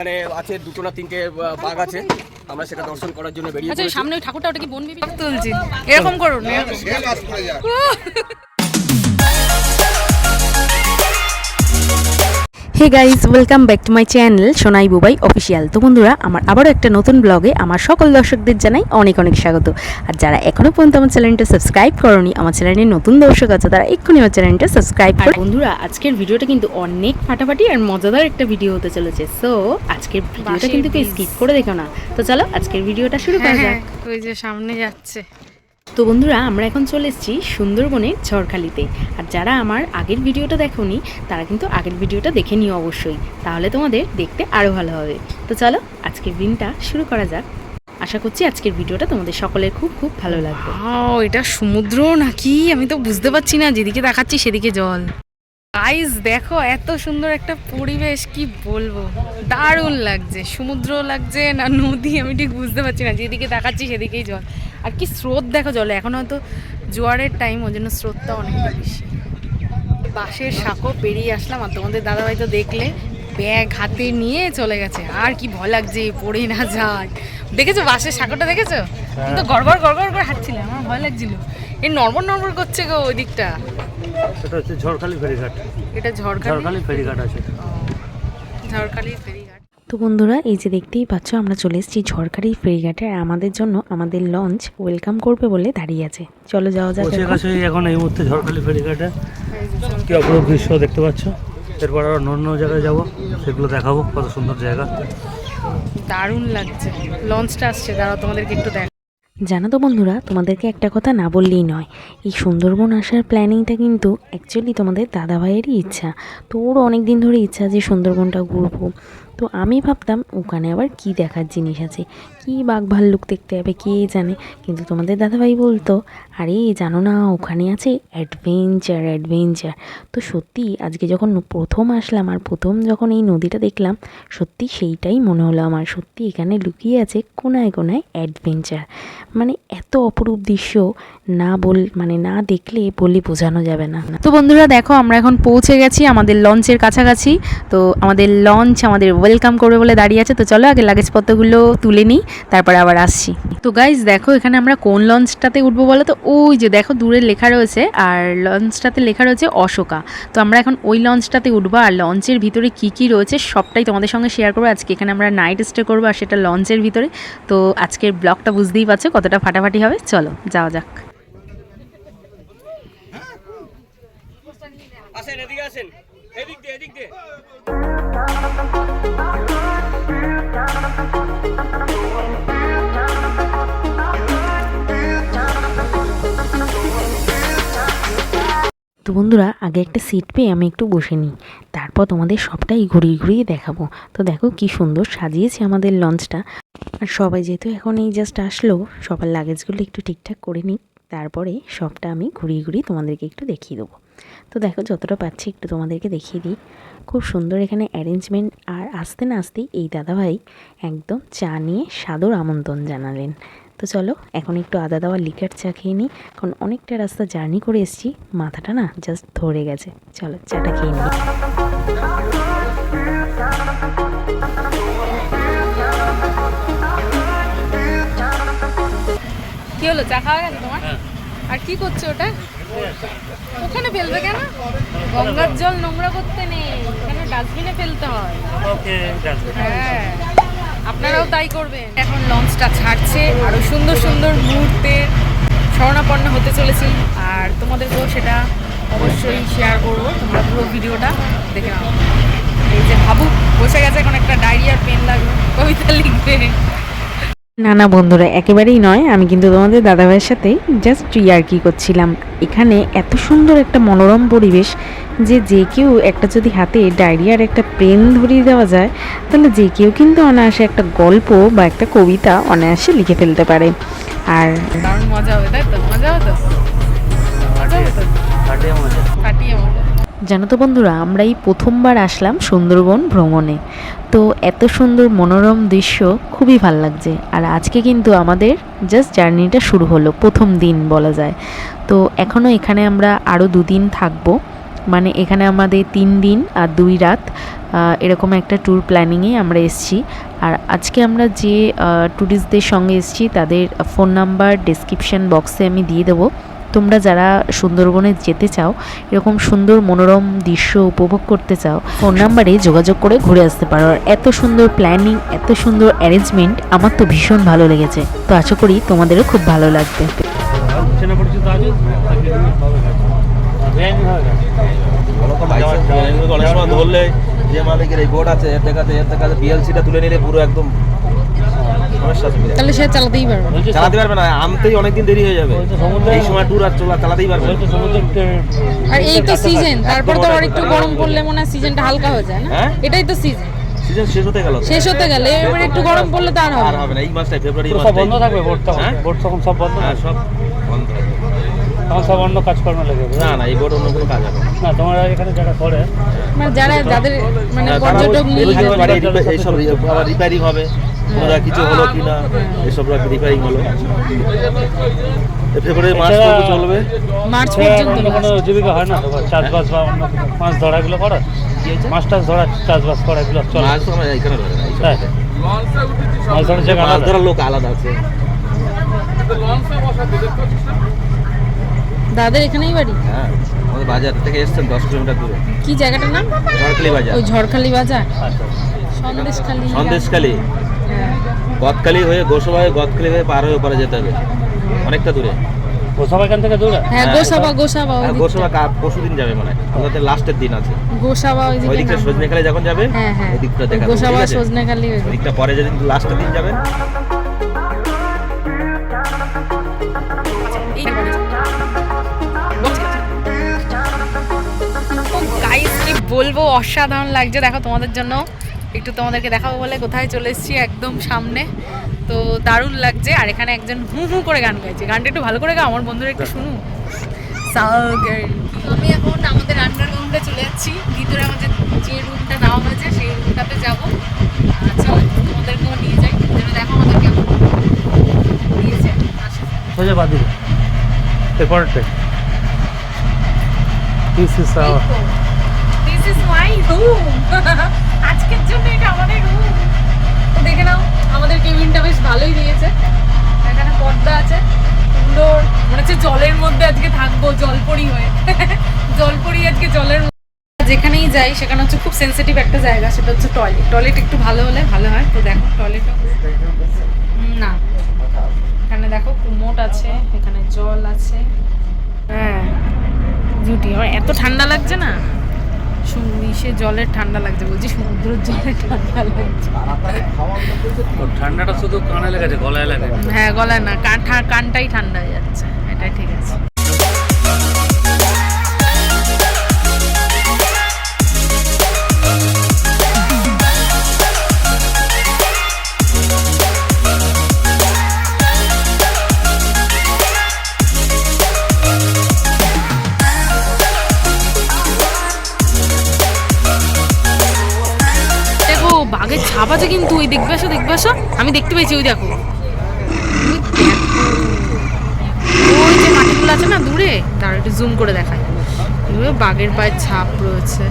এখানে আছে দুটো না তিনটে বাঘ আছে। আমরা সেটা দর্শন করার জন্য বেরিয়ে আচ্ছা সামনে ওই ঠাকুরটা ওটা কি বন বিবি তুলছি। এরকম করুন hey guys welcome back to my channel Sonai Bubai official তো বন্ধুরা আমার আবারও একটা নতুন ব্লগে আমার সকল দর্শকদের জানাই অনেক অনেক স্বাগত। আর যারা এখনও পর্যন্ত আমার চ্যানেলটা সাবস্ক্রাইব করনি আমার চ্যানেলের নতুন দর্শক আছে তারা এক্ষুনি আমার চ্যানেলটা সাবস্ক্রাইব আর বন্ধুরা আজকের ভিডিওটা কিন্তু অনেক ফাটাফাটি আর মজাদার একটা ভিডিও হতে চলেছে। সো আজকের ভিডিওটা কিন্তু স্কিপ করে দেখো না। তো চলো আজকের ভিডিওটা শুরু করা হ্যাঁ যাক। হ্যাঁ ওই যে সামনে যাচ্ছে। তো বন্ধুরা, আমরা এখন চলে এসেছি সুন্দরবনের ঝড়খালিতে। আর যারা আমার আগের ভিডিওটা দেখোনি, তারা কিন্তু আগের ভিডিওটা দেখে নিও অবশ্যই। তাহলে তোমাদের দেখতে আরও ভালো হবে। তো চলো, আজকের দিনটা শুরু করা যাক। আশা করছি আজকের ভিডিওটা তোমাদের সকলের খুব খুব ভালো লাগবে। ও এটা সমুদ্র নাকি? আমি তো বুঝতে পারছি না, যেদিকে দেখাচ্ছি সেদিকে জল। গাইস দেখো, এত সুন্দর একটা পরিবেশ, কি বলব? দারুণ লাগছে। সমুদ্র লাগছে না নদী, আমি ঠিক বুঝতে পারছি না। যেদিকে দেখাচ্ছি সেদিকেই জল। আর কি স্রোত দেখো জলে এখন হয়তো জোয়ারের টাইম ওই জন্য স্রোতটা অনেকটা বেশি। বাঁশের সাঁকো পেরিয়ে আসলাম আর তোমাদের দাদাভাই তো দেখলে ব্যাগ হাতে নিয়ে চলে গেছে। আর কি ভয় লাগছে পড়ে না যায় দেখেছ বাঁশের সাঁকোটা দেখেছ? কিন্তু গড়গড় গড়গড় করে হাঁটছিলাম আমার ভয় লাগছিল। এই নর্মল নর্মল করছে গো ওই দিকটা। এটা হচ্ছে ঝড়খালি ফেরিঘাট। এটা ঝড়খালি? ঝড়খালি ফেরিঘাট আছে। ঝড়খালি ফেরিঘাট তো বন্ধুরা এই যে দেখতেই পাচ্ছ আমরা চলে এসেছি ঝড়খালি ফেরিঘাটে আর আমাদের জন্য আমাদের লঞ্চ ওয়েলকাম করবে বলে দাঁড়িয়ে আছে। চলো যাওয়া যাক এখন। এখন এই মুহূর্তে ঝড়খালি ফেরিঘাটে। কি অপরূপ দৃশ্য দেখতে পাচ্ছ? এরপর আরও অন্য অন্য জায়গায় যাব সেগুলো দেখাবো কত সুন্দর জায়গা। দারুণ লাগছে। লঞ্চটা আসছে দাঁড়াও তোমাদেরকে একটু দেখ জানো তো বন্ধুরা তোমাদেরকে একটা কথা না বললেই নয়। এই সুন্দরবন আসার প্ল্যানিংটা কিন্তু অ্যাকচুয়ালি তোমাদের দাদাভাইয়েরই ইচ্ছা। তো ওর অনেক দিন ধরে ইচ্ছা যে সুন্দরবনটা ঘুরবো। তো আমি ভাবতাম ওখানে আবার কি দেখার জিনিস আছে? কি বাঘ ভাল্লুক দেখতে হবে কে জানে? কিন্তু তোমাদের দাদাভাই বলতো, আরে, জানো না, ওখানে আছে অ্যাডভেঞ্চার অ্যাডভেঞ্চার। তো সত্যি আজকে যখন প্রথম আসলাম আর প্রথম যখন এই নদীটা দেখলাম, সত্যি সেইটাই মনে হলো আমার। সত্যি এখানে লুকিয়ে আছে কোনায় কোনায় অ্যাডভেঞ্চার। মানে এত অপরূপ দৃশ্য, না বল মানে না দেখলে বলে বোঝানো যাবে না। তো বন্ধুরা, দেখো আমরা এখন পৌঁছে গেছি আমাদের লঞ্চের কাছাকাছি। তো আমাদের লঞ্চ, আমাদের ওয়েলকাম করবে বলে দাঁড়িয়ে আছে। তো চলো আগে লাগেজপত্রগুলো তুলে নিই, তারপরে আবার আসছি। তো গাইজ দেখো এখানে আমরা কোন লঞ্চটাতে উঠবো বলো তো? ওই যে দেখো দূরে লেখা রয়েছে, আর লঞ্চটাতে লেখা রয়েছে অশোকা। তো আমরা এখন ওই লঞ্চটাতে উঠবো, আর লঞ্চের ভিতরে কি কি রয়েছে সবটাই তোমাদের সঙ্গে শেয়ার করব। আজকে এখানে আমরা নাইট স্টে করব, আর সেটা লঞ্চের ভিতরে। তো আজকের ব্লগটা বুঝতেই পারছ কতটা ফাটাফাটি হবে। চলো, যাওয়া যাক। আসেন, এদিকে আসেন। এদিক দিয়ে এদিক দিয়ে। তো বন্ধুরা, আগে একটা সিট পেয়ে আমি একটু বসে নিই। তারপর তোমাদের সবটাই ঘুরিয়ে ঘুরিয়ে দেখাবো। তো দেখো কি সুন্দর সাজিয়েছে আমাদের লঞ্চটা। আর সবাই যেহেতু এখন এই জাস্ট আসলো, সবার লাগেজগুলো একটু ঠিকঠাক করে নিই। তারপরে সবটা আমি ঘুরিয়ে ঘুরিয়ে তোমাদেরকে একটু দেখিয়ে দেবো। তো দেখো যতটা পাচ্ছি একটু তোমাদেরকে দেখিয়ে দিই। খুব সুন্দর এখানে অ্যারেঞ্জমেন্ট আর আসতে না আসতেই এই দাদাভাই একদম চা নিয়ে সাদর আমন্ত্রণ জানালেন। তো চলো এখন একটু আদা দেওয়া লিকার চা খেয়ে নিই। কারণ অনেকটা রাস্তা জার্নি করে এসেছি মাথাটা না জাস্ট ধরে গেছে। চলো চাটা খেয়ে নিই। কি হলো চা খাওয়া গেছে তোমার? আর কি করছ ওটা? ওখানে ফেলবে কেন? গঙ্গার জল নোংরা করতে নেই এখানে ডাস্টবিনে ফেলতে হয়। ওকে হ্যাঁ। আপনারাও তাই করবেন। এখন লঞ্চটা ছাড়ছে। আরও সুন্দর সুন্দর মুহূর্তে স্মরণাপন্ন হতে চলেছি। আর তোমাদেরকেও সেটা অবশ্যই শেয়ার করব। তোমরা পুরো ভিডিওটা দেখে নাও। এই যে ভাবুক বসে গেছে, এখন একটা ডায়রিয়ার পেন লাগবে। কবিতা লিখবে। না না বন্ধুরা একেবারেই নয়। আমি কিন্তু তোমাদের দাদাভাইয়ের সাথে জাস্ট ইয়ার্কি করছিলাম। এখানে এত সুন্দর একটা মনোরম পরিবেশ যে যে কেউ একটা যদি হাতে ডায়রিয়ার একটা পেন ধরিয়ে দেওয়া যায় তাহলে যে কেউ কিন্তু অনায়াসে একটা গল্প বা একটা কবিতা অনায়াসে লিখে ফেলতে পারে। আর মজা হবে তাই তো? মজা হবে তো? মজা হবে তো? মজা। কাটিয়ে মজা। জানো তো বন্ধুরা আমরা এই প্রথমবার আসলাম সুন্দরবন ভ্রমণে। তো এত সুন্দর মনোরম দৃশ্য খুবই ভালো লাগছে। আর আজকে কিন্তু আমাদের জাস্ট জার্নিটা শুরু হলো, প্রথম দিন বলা যায়। তো এখনও এখানে আমরা আরও দুদিন থাকব। মানে এখানে আমাদের তিন দিন আর দুই রাত এরকম একটা ট্যুর প্ল্যানিংয়ে আমরা এসেছি। আর আজকে আমরা যে ট্যুরিস্টদের সঙ্গে এসেছি, তাদের ফোন নাম্বার ডেসক্রিপশন বক্সে আমি দিয়ে দেবো। তোমরা যারা সুন্দরবনে যেতে চাও এরকম সুন্দর মনোরম দৃশ্য উপভোগ করতে চাও ফোন নাম্বারে যোগাযোগ করে ঘুরে আসতে পারো আর এত সুন্দর প্ল্যানিং এত সুন্দর অ্যারেঞ্জমেন্ট আমার তো ভীষণ ভালো লেগেছে তো আশা করি তোমাদেরও খুব ভালো লাগবে হয়ে যে মালিকের এই বোর্ড আছে এর দেখাতে এর দেখাতে বিএলসিটা তুলে নিলে পুরো একদম। তাহলে সে চালাতেই পারবে চালাতে পারবে না আমতেই অনেকদিন দেরি হয়ে যাবে। সমুদ্রে- এই সময় ট্যুর আর চলা চালাতেই পারবে আর এই তো সিজন তারপর তো আর একটু গরম পড়লে মনে হয় সিজনটা হালকা হয়ে যায় না? হ্যাঁ? এটাই তো সিজন সিজন শেষ হতে গেল শেষ হতে গেলে। এবারে একটু গরম পড়লে তো আর হবে আর না। হবে না। এই মাসটাই ফেব্রুয়ারি সব বন্ধ থাকবে বোর্ড তখন। হ্যাঁ? তখন সব বন্ধ। হ্যাঁ সব বন্ধ। তখন সব অন্য কাজকর্ম লেগে যাবে। না না এই বোর্ড অন্য কোনো কাজ হবে না। না তোমরা এখানে যারা করে মানে যারা যাদের মানে হ্যাঁ, পর্যটক আবার রিপেয়ারিং হবে। কোনো জায়গায় কিছু হলো কি না এসব রিপেয়ারিং হলো। ফেব্রুয়ারি মাস পর্যন্ত চলবে? মার্চ পর্যন্ত অন্য কোনো জীবিকা হয় না চাষবাস বা অন্য মাছ ধরা এগুলো করে মাছ টাছ ধরা চাষবাস করা এগুলো চলে। মাছ আমরা এখানে ধরে তাই? মাছ ধরার জায়গা মাছ আলাদা? ধরার লোক আলাদা আছে। দাদের এখানেই বাড়ি? হ্যাঁ আমাদের বাজার থেকে এসছেন দশ কিলোমিটার দূরে। কি জায়গাটার নাম? ঝড়খালি বাজার। ওই ঝড়খালি বাজার? আচ্ছা। সন্দেশখালি। সন্দেশখালি। হ্যাঁ। গদখালি হয়ে গোসবা হয়ে গদখালি হয়ে পার হয়ে ওপারে যেতে হবে। অনেকটা দূরে। গোসাবা এখান থেকে দূরে? হ্যাঁ গোসাবা গোসাবা। ওই। গোসবা পরশু দিন যাবে মানে ওদের লাস্টের দিন আছে। গোসাবা ওই দিকে দিকটা সজনেখালি যখন যাবে হ্যাঁ হ্যাঁ। ওই দিকটা দেখা গোসাবা সজনেখালি ওই দিকটা পরে যেদিন লাস্টের দিন যাবেন বলব অসাধারণ লাগছে। দেখো তোমাদের জন্য একটু তোমাদেরকে দেখাবো বলে কোথায় চলে এসেছি একদম সামনে। তো দারুণ লাগছে। আর এখানে একজন হু হু করে গান গাইছে। গানটা একটু ভালো করে গাও আমার বন্ধুরা একটু শুনু আমি এখন আমাদের আন্ডারগ্রাউন্ডে চলে যাচ্ছি। ভিতরে আমাদের যে রুমটা নেওয়া হয়েছে সেই রুমটাতে যাব। আচ্ছা তোমাদেরকেও নিয়ে যাই। দেখো আমাদের কেমন আসো সোজা বাদ দিবে। এরপরটা this is our this is my room আজকের জন্য এটা আমাদের রুম দেখে নাও, আমাদের কেবিনটা বেশ ভালোই দিয়েছে এখানে পর্দা আছে সুন্দর মনে হচ্ছে জলের মধ্যে আজকে থাকব, জলপরি হয়ে। জলপরি আজকে জলের যেখানেই যাই, সেখানে হচ্ছে খুব সেন্সিটিভ একটা জায়গা, সেটা হচ্ছে টয়লেট টয়লেট একটু ভালো হলে ভালো হয়। তো দেখো টয়লেটও না। এখানে দেখো, কুমোট আছে, এখানে জল আছে। হ্যাঁ জুটি। এত ঠান্ডা লাগছে না। সু- জলের ঠান্ডা লাগছে বলছি সমুদ্রের জলে ঠান্ডা লাগছে। ঠান্ডাটা শুধু কানে লেগেছে গলায় লাগে। হ্যাঁ গলায় না কান কানটাই ঠান্ডা হয়ে যাচ্ছে এটাই ঠিক আছে। আছে কিন্তু ওই দেখবে আসো দেখবে আসো। আমি দেখতে পেয়েছি ওই দেখো। ওই যে মাটিগুলো আছে না দূরে? তার একটু জুম করে দেখায় এগুলো বাঘের পায়ের ছাপ রয়েছে।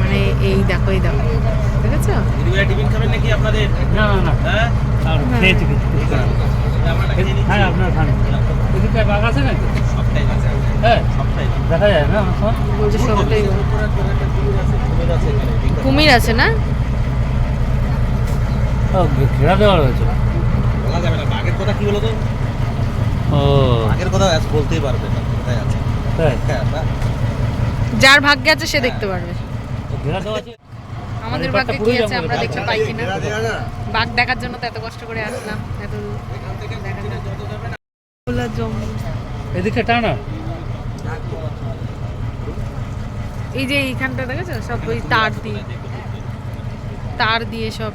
মানে এই দেখো এই দেখো। দেখেছ? টিফিন খাবেন নাকি আপনাদের না না না হ্যাঁ হ্যাঁ আপনার খান। এদিকে বাঘ আছে নাকি? সবটাই। আছে হ্যাঁ কুমির আছে না? ঘেরা দেওয়া রয়েছে বলা যাবে না বাঘের কথা কি বলো তো? ও। বাঘের কথা আজ বলতেই পারবে না কোথায় আছে? তাই? হ্যাঁ যার ভাগ্যে আছে সে দেখতে পারবে। ঘেরা দেওয়া আছে। আমাদের ভাগ্যে কি আছে আমরা বাঘ দেখতে পাই কিনা। বাঘ দেখার জন্য তো এত কষ্ট করে আসলাম এত এদিকে টানা। এই যে এইখানটা দেখেছ? সব ওই তার দিয়ে। তার দিয়ে সব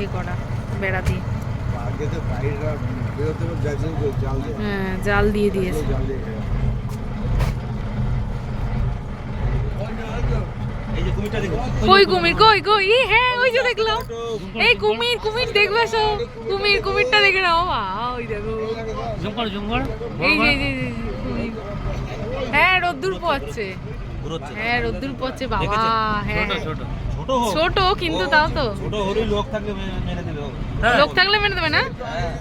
এ করা বেড়া দিয়ে। হ্যাঁ জাল দিয়ে দিয়েছে। কই কুমির কই কই? এই হ্যাঁ ওই যে দেখলাম। এই কুমির কুমির দেখবে সব। কুমির কুমিরটা দেখে নাও বাহ, ওই দেখো। জুম কর জুম কর এই যে এই হ্যাঁ রোদ্দুর পড়ছে হ্যাঁ রোদ্দুর পড়ছে বাবা হ্যাঁ। ছোট ছোট। ছোট হোক। ছোট কিন্তু তাও তো। ছোট লোক থাকলে মে- মেরে দিবে হ্যাঁ। লোক থাকলে মেনে দেবে না? হ্যাঁ।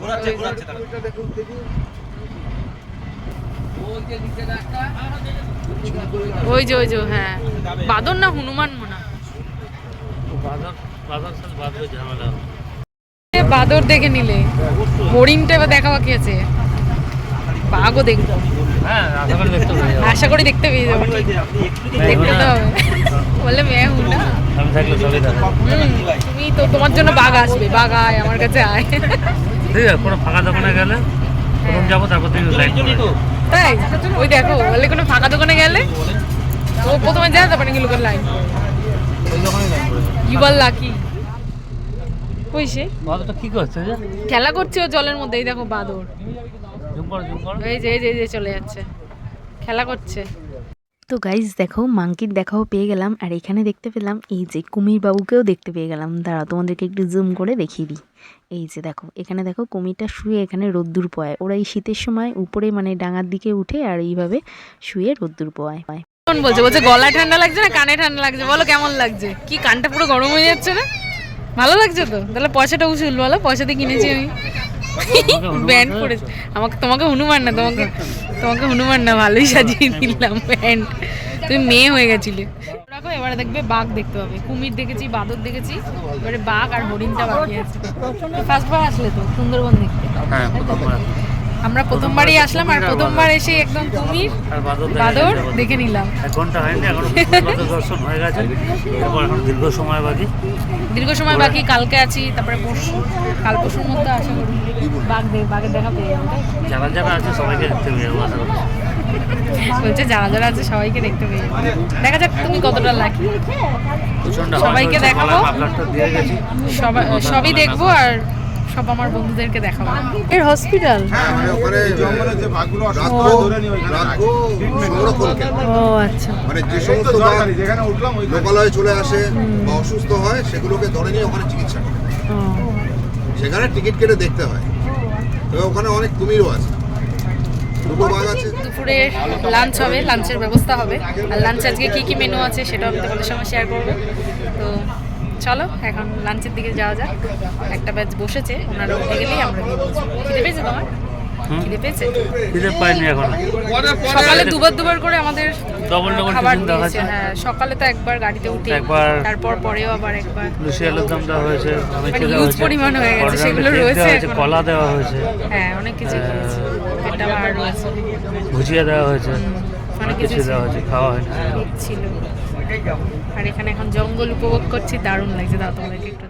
ঘোরাচ্ছে ঘোরাচ্ছে ওই যে ওই যে হ্যাঁ। বাদর না হনুমান মনে? হয়। বাদর দেখে নিলে। হরিণটা এবার দেখা বাকি আছে। বাঘও দেখব। হ্যাঁ আশা করি দেখতে পেয়ে যাব। দেখতে তো হবে। বললে মেয়ে হুঁ না। আমি থাকলে সবই থাকে হুম, তুমি তো তোমার জন্য বাঘ আসবে। বাঘ আয় আমার কাছে আয়। কোনো ফাঁকা দোকানে গেলে প্রথম যাব তারপর থেকে লাইন করে তো। তাই? ওই দেখো বলে কোনো ফাঁকা দোকানে গেলে ও প্রথমে যায় তারপরে গেল লাইন লাইন করে ইউ আর লাকি কই সে? কি করছে? খেলা করছে ও জলের মধ্যে এই দেখো বাদর। কর কর এই যে এই যে এই যে চলে যাচ্ছে। খেলা করছে। তো গাইজ দেখো মাংকির দেখাও পেয়ে গেলাম আর এখানে দেখতে পেলাম এই যে কুমির বাবুকেও দেখতে পেয়ে গেলাম। দাঁড়া তোমাদেরকে একটু জুম করে দেখিয়ে দিই। এই যে দেখো এখানে দেখো কুমিরটা শুয়ে এখানে রোদ্দুর পোয়ায়। ওরা এই শীতের সময় উপরে মানে ডাঙার দিকে উঠে আর এইভাবে শুয়ে রোদ্দুর পোয়ায়। কেমন বলছে? বলছে গলা ঠান্ডা লাগছে না কানে ঠান্ডা লাগছে? বলো কেমন লাগছে? কি কানটা পুরো গরম হয়ে যাচ্ছে না? ভালো লাগছে তো? তাহলে পয়সাটা উসুল বলো পয়সা দিয়ে কিনেছি আমি। ব্যান্ড পড়েছে আমাকে তোমাকে হনুমান না তোমাকে তোমাকে হনুমান না ভালোই সাজিয়ে দিলাম ব্যান্ড তুমি মেয়ে হয়ে গেছিলে। দেখো এবারে দেখবে বাঘ দেখতে পাবে। কুমির দেখেছি বাদর দেখেছি এবারে বাঘ আর হরিণটা বাকি আছে। ফার্স্ট বার আসলে তো সুন্দরবন দেখতে। হ্যাঁ প্রথমবার আমরা প্রথমবারই আসলাম আর প্রথমবার এসে একদম কুমির বাদর দেখা নিলাম। এক ঘণ্টা হয়নি এখন দর্শন হয়ে গেছে। এরপর এখন দীর্ঘ সময় বাকি। দীর্ঘ সময় বাকি কালকে আছি তারপরে পরশু কাল পরশুর মধ্যে আশা করি বাঘ দেখ বাঘের দেখা পেয়ে যাব যারা যারা আছে সবাইকে দেখতে পেয়ে যাব আশা বলছে যারা যারা আছে সবাইকে দেখতে পেয়ে দেখা যাক তুমি কতটা লাকি সবাইকে দেখাবো। সবাই সবই দেখব আর সব আমার বন্ধুদেরকে দেখাবো। এর হসপিটাল। ও আচ্ছা। মানে যে সমস্ত বাঘ লোকালয়ে চলে আসে বা অসুস্থ হয় সেগুলোকে ধরে নিয়ে ওখানে চিকিৎসা করে সেখানে টিকিট কেটে দেখতে হয় তবে ওখানে অনেক কুমিরও আছে দুপুরে লাঞ্চ হবে লাঞ্চের ব্যবস্থা হবে। আর লাঞ্চ আজকে কি কি মেনু আছে সেটাও আমি তোমাদের সঙ্গে শেয়ার করব। তো চলো এখন লাঞ্চের দিকে যাওয়া যাক। একটা ব্যাচ বসেছে ওনারা উঠে গেলেই আমরা খিদে পেয়েছে তোমার। খিদে পেয়েছে? খিদে পাইনি এখন। সকালে দুবার দুবার করে আমাদের ডবল ডবল খাবার দিয়েছে। হয়েছে। হ্যাঁ সকালে তো একবার গাড়িতে উঠে একবার তারপর পরেও আবার একবার। লুচি আলুর দাম দেওয়া হয়েছে মানে পরিমাণ হয়ে গেছে, সেগুলো রয়েছে হয়েছে। কলা দেওয়া হয়েছে। হ্যাঁ অনেক কিছু খেয়েছি। রয়েছে। ভুজিয়া দেওয়া হয়েছে। অনেক কিছু দেওয়া হয়েছে খাওয়া হয়নি। ছিল। আর এখানে এখন জঙ্গল উপভোগ করছি দারুণ লাগছে। দাও তোমাদেরকে একটু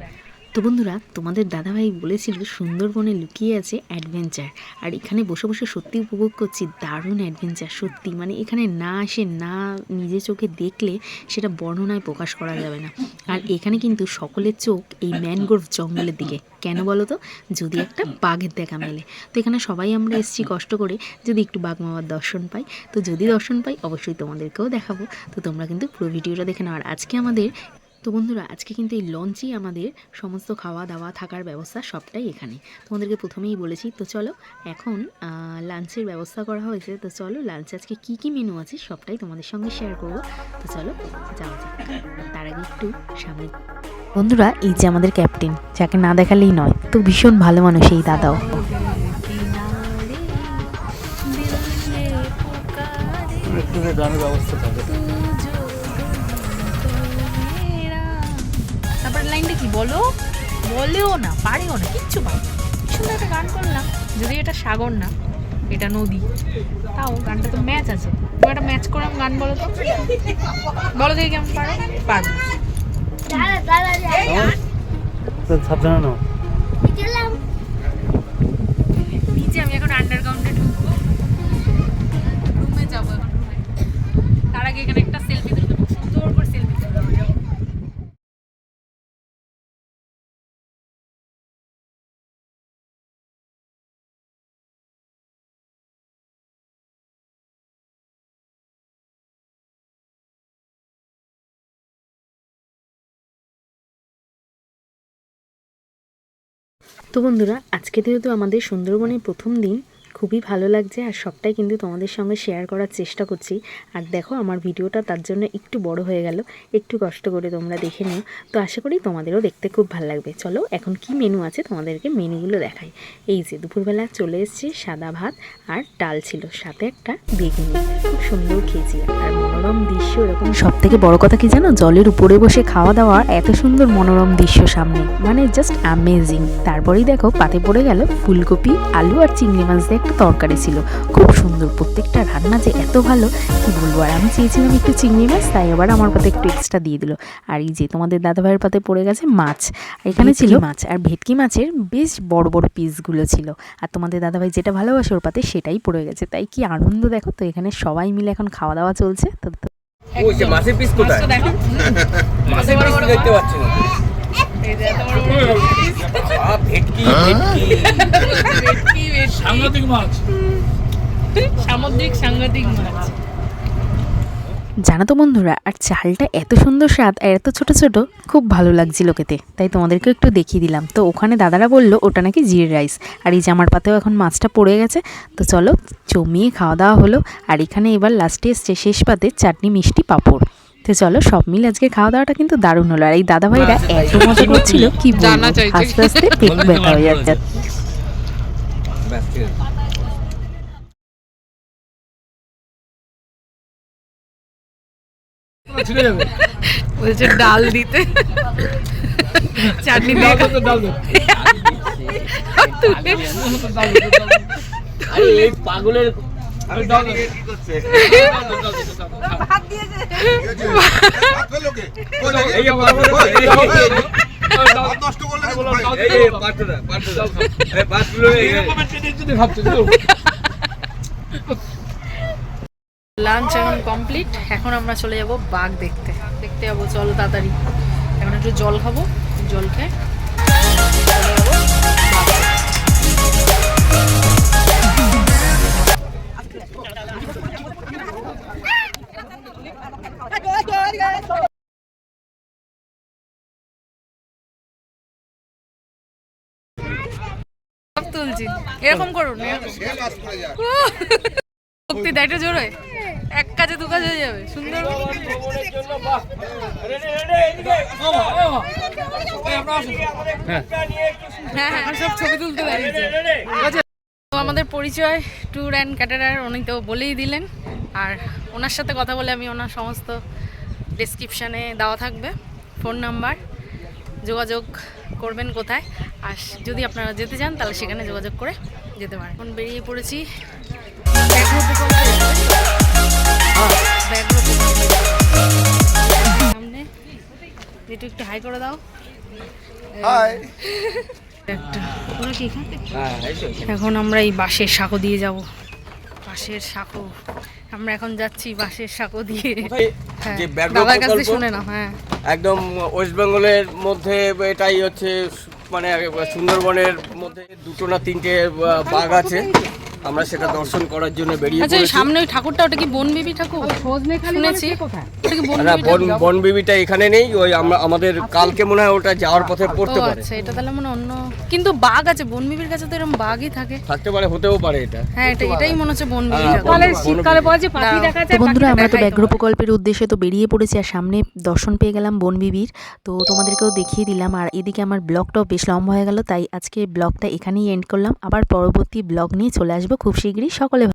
তো বন্ধুরা, তোমাদের দাদাভাই বলেছিল সুন্দরবনে লুকিয়ে আছে অ্যাডভেঞ্চার আর এখানে বসে বসে সত্যি উপভোগ করছি, দারুণ অ্যাডভেঞ্চার সত্যি। মানে এখানে না আসে না নিজে চোখে দেখলে সেটা বর্ণনায় প্রকাশ করা যাবে না। আর এখানে কিন্তু সকলের চোখ এই ম্যানগ্রোভ জঙ্গলের দিকে। কেন বলো তো? যদি একটা বাঘের দেখা মেলে। তো এখানে সবাই আমরা এসেছি কষ্ট করে, যদি একটু বাঘ মামার দর্শন পাই। তো যদি দর্শন পাই, অবশ্যই তোমাদেরকেও দেখাবো। তো তোমরা কিন্তু পুরো ভিডিওটা দেখে নাও। আর আজকে আমাদের তো বন্ধুরা, আজকে কিন্তু এই লঞ্চেই আমাদের সমস্ত খাওয়া দাওয়া থাকার ব্যবস্থা সবটাই এখানে। তোমাদেরকে প্রথমেই বলেছি, তো চলো এখন লাঞ্চের ব্যবস্থা করা হয়েছে। তো চলো, লাঞ্চে আজকে কি কি মেনু আছে সবটাই তোমাদের সঙ্গে শেয়ার করব। তো চলো, যাওয়া যাক। তার আগে একটু সামনে। বন্ধুরা, এই যে আমাদের ক্যাপ্টেন যাকে না দেখালেই নয়, তো ভীষণ ভালো মানুষ এই দাদাও। গানের ব্যবস্থা থাকে। বলো? বলেও না পারেও না কিচ্ছু পারে সুন্দর একটা গান করলাম যদি এটা সাগর না এটা নদী। তাও গানটা তো ম্যাচ আছে। তুমি একটা ম্যাচ করে গান বলো তো। বলো দেখি কেমন পারো। পারব সাবধানে নাও। নিচে আমি এখন আন্ডারগ্রাউন্ডে ঢুকবো। রুমে যাব এখন রুমে তার আগে এখানে একটা সেলফি তো বন্ধুরা আজকে যেহেতু আমাদের সুন্দরবনের প্রথম দিন খুবই ভালো লাগছে আর সবটাই কিন্তু তোমাদের সঙ্গে শেয়ার করার চেষ্টা করছি। আর দেখো, আমার ভিডিওটা তার জন্য একটু বড় হয়ে গেল। একটু কষ্ট করে তোমরা দেখে নিও। তো আশা করি তোমাদেরও দেখতে খুব ভালো লাগবে। চলো, এখন কি মেনু আছে তোমাদেরকে মেনুগুলো দেখাই। এই যে, দুপুরবেলা চলে এসেছে সাদা ভাত আর ডাল ছিল। সাথে একটা বেগুনি। খুব সুন্দর খেয়েছি। আর মনোরম দৃশ্য এরকম। সব থেকে বড় কথা কি জানো? জলের উপরে বসে খাওয়া দাওয়া এত সুন্দর মনোরম দৃশ্য সামনে। মানে জাস্ট অ্যামেজিং তারপরেই দেখো, পাতে পড়ে গেল ফুলকপি, আলু আর চিংড়ি মাছ দিয়ে একটা তরকারি ছিল। খুব সুন্দর প্রত্যেকটা রান্না যে এত ভালো কি বলব? আর আমি চেয়েছিলাম একটু চিংড়ি মাছ তাই আবার আমার পাতে একটু এক্সট্রা দিয়ে দিল। আর এই যে তোমাদের দাদাভাইয়ের পাতে পড়ে গেছে মাছ। আর এখানে ছিল মাছ। আর ভেটকি মাছের বেশ বড় বড় পিসগুলো ছিল। আর তোমাদের দাদাভাই যেটা ভালোবাসে ওর পাতে সেটাই পড়ে গেছে। তাই কি আনন্দ দেখো? তো এখানে সবাই মিলে এখন খাওয়া দাওয়া চলছে। তো মাছের পিস কোথায়? দেখো। মাছের পিস দেখতে পাচ্ছি না? জানো তো বন্ধুরা, আর চালটা এত সুন্দর স্বাদ আর এত ছোট ছোট, খুব ভালো লাগছিল খেতে। তাই তোমাদেরকে একটু দেখিয়ে দিলাম। তো ওখানে দাদারা বলল, ওটা নাকি জিরে রাইস। আর এই জামার পাতেও এখন মাছটা পড়ে গেছে। তো চলো, জমিয়ে খাওয়া দাওয়া হলো। আর এখানে এবার লাস্টে এসছে শেষ পাতে চাটনি মিষ্টি পাঁপড়। তো চলো সব মিলে আজকে খাওয়া দাওয়াটা কিন্তু দারুণ হলো। আর এই দাদাভাইরা এত মজা করছিল কি জানা বলব আস্তে আস্তে পেট ব্যথা হয়ে যাচ্ছে। বলছে ডাল দিতে। চাটনি দিয়ে ডাল পাগলের লাঞ্চ এখন কমপ্লিট এখন আমরা চলে যাব বাঘ দেখতে দেখতে যাব চলো তাড়াতাড়ি এখন একটু জল খাব জল খেয়ে সব তুলছি এরকম করুন শক্তি, দেয় একটু জোরে এক কাজে দু কাজ হয়ে যাবে, সুন্দর। হ্যাঁ হ্যাঁ সব ছবি তুলতে আমাদের পরিচয়, ট্যুর অ্যান্ড ক্যাটারার, উনি তো বলেই দিলেন। আর ওনার সাথে কথা বলে আমি ওনার সমস্ত ডেসক্রিপশানে দেওয়া থাকবে। ফোন নাম্বার, যোগাযোগ করবেন কোথায়। আর যদি আপনারা যেতে চান তাহলে সেখানে যোগাযোগ করে যেতে পারেন। এখন বেরিয়ে পড়েছি। সামনে। যেটু একটু হাই করে দাও। এখান? হ্যাঁ। এখন আমরা এই বাঁশের সাঁকো দিয়ে যাব। বাঁশের সাঁকো। আমরা এখন যাচ্ছি বাঁশের সাঁকো দিয়ে। হ্যাঁ। দাদার কাছ শুনে না হ্যাঁ। একদম ওয়েস্ট বেঙ্গলের মধ্যে এটাই হচ্ছে মানে সুন্দরবনের মধ্যে দুটো না তিনটে বাঘ আছে। আমরা সেটা দর্শন করার জন্য বেরিয়ে আচ্ছা সামনে ওই ঠাকুরটা ওটা কি বনবিবি ঠাকুর? শুনেছি। ওটা কি না বনবিবি বন বনবিবিটা এখানে নেই ওই আমরা আমাদের কালকে মনে হয় ওটা যাওয়ার পথে পড়তে পারে। আচ্ছা এটা তাহলে মনে অন্য কিন্তু বাঘ আছে বনবিবির কাছে তো এরকম বাঘই থাকে। থাকতে পারে হতেও পারে এটা। হ্যাঁ এটা এটাই মনে হচ্ছে বনবিবি হ্যাঁ, বন- শীতকালে পড়েছে পাখি দেখা তো বন্ধুরা আমরা তো ব্যাঘ্র প্রকল্পের উদ্দেশ্যে তো বেরিয়ে পড়েছি আর সামনে দর্শন পেয়ে গেলাম বনবিবির। তো তোমাদেরকেও দেখিয়ে দিলাম আর এদিকে আমার ব্লগটাও বেশ লম্বা হয়ে গেল তাই আজকে ব্লগটা এখানেই এন্ড করলাম। আবার পরবর্তী ব্লগ নিয়ে চলে আসব খুব শীঘ্রই সকলে